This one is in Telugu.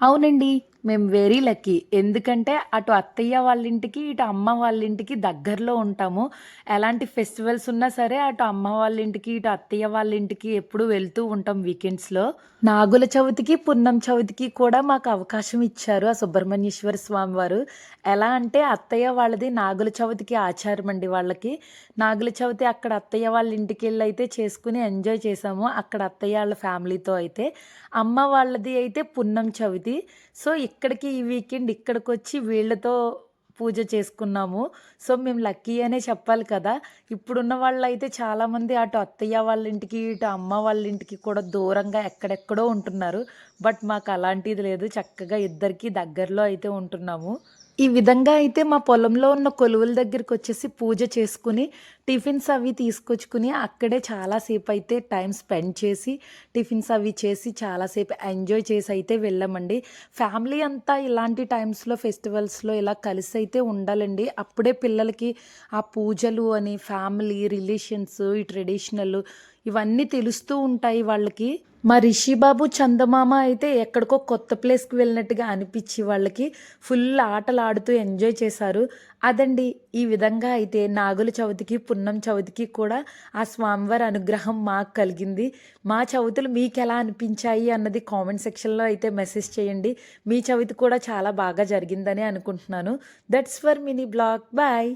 అవునండి మేము వెరీ లక్కీ. ఎందుకంటే అటు అత్తయ్య వాళ్ళ ఇంటికి ఇటు అమ్మ వాళ్ళ ఇంటికి దగ్గరలో ఉంటాము. ఎలాంటి ఫెస్టివల్స్ ఉన్నా సరే అటు అమ్మ వాళ్ళ ఇంటికి ఇటు అత్తయ్య వాళ్ళ ఇంటికి ఎప్పుడు వెళ్తూ ఉంటాం వీకెండ్స్లో. నాగుల చవితికి పున్నం చవితికి కూడా మాకు అవకాశం ఇచ్చారు ఆ సుబ్రహ్మణ్యేశ్వర స్వామి వారు ఎలా అంటే అత్తయ్య వాళ్ళది నాగుల చవితికి ఆచారం అండి వాళ్ళకి. నాగుల చవితి అక్కడ అత్తయ్య వాళ్ళ ఇంటికి వెళ్ళి అయితే చేసుకుని ఎంజాయ్ చేసాము. అక్కడ అత్తయ్య వాళ్ళ ఫ్యామిలీతో అయితే. అమ్మ వాళ్ళది అయితే పున్నం చవితి. సో ఇక్కడికి ఈ వీకెండ్ ఇక్కడికి వచ్చి వీళ్ళతో పూజ చేసుకున్నాము. సో మేము లక్కీ అనే చెప్పాలి కదా. ఇప్పుడున్న వాళ్ళు అయితే చాలామంది అటు అత్తయ్య వాళ్ళ ఇంటికి ఇటు అమ్మ వాళ్ళ ఇంటికి కూడా దూరంగా ఎక్కడెక్కడో ఉంటున్నారు. బట్ మాకు అలాంటిది లేదు. చక్కగా ఇద్దరికి దగ్గరలో అయితే ఉంటున్నాము. ఈ విధంగా అయితే మా పొలంలో ఉన్న కొలువుల దగ్గరికి వచ్చేసి పూజ చేసుకుని టిఫిన్స్ అవి తీసుకొచ్చుకుని అక్కడే చాలాసేపు అయితే టైం స్పెండ్ చేసి టిఫిన్స్ అవి చేసి చాలాసేపు ఎంజాయ్ చేసి అయితే వెళ్ళామండి. ఫ్యామిలీ అంతా ఇలాంటి టైమ్స్లో ఫెస్టివల్స్లో ఇలా కలిసి అయితే ఉండాలండి. అప్పుడే పిల్లలకి ఆ పూజలు అని ఫ్యామిలీ రిలేషన్స్ ఈ ట్రెడిషనల్ ఇవన్నీ తెలుస్తూ ఉంటాయి వాళ్ళకి. మా రిషిబాబు చందమామ అయితే ఎక్కడికో కొత్త ప్లేస్కి వెళ్ళినట్టుగా అనిపించి వాళ్ళకి ఫుల్ ఆటలు ఆడుతూ ఎంజాయ్ చేశారు. అదండి ఈ విధంగా అయితే నాగుల చవితికి పున్నం చవితికి కూడా ఆ స్వామివారి అనుగ్రహం మాకు కలిగింది. మా చవితులు మీకు ఎలా అనిపించాయి అన్నది కామెంట్ సెక్షన్లో అయితే మెసేజ్ చేయండి. మీ చవితి కూడా చాలా బాగా జరిగిందని అనుకుంటున్నాను. That's for mini blog bye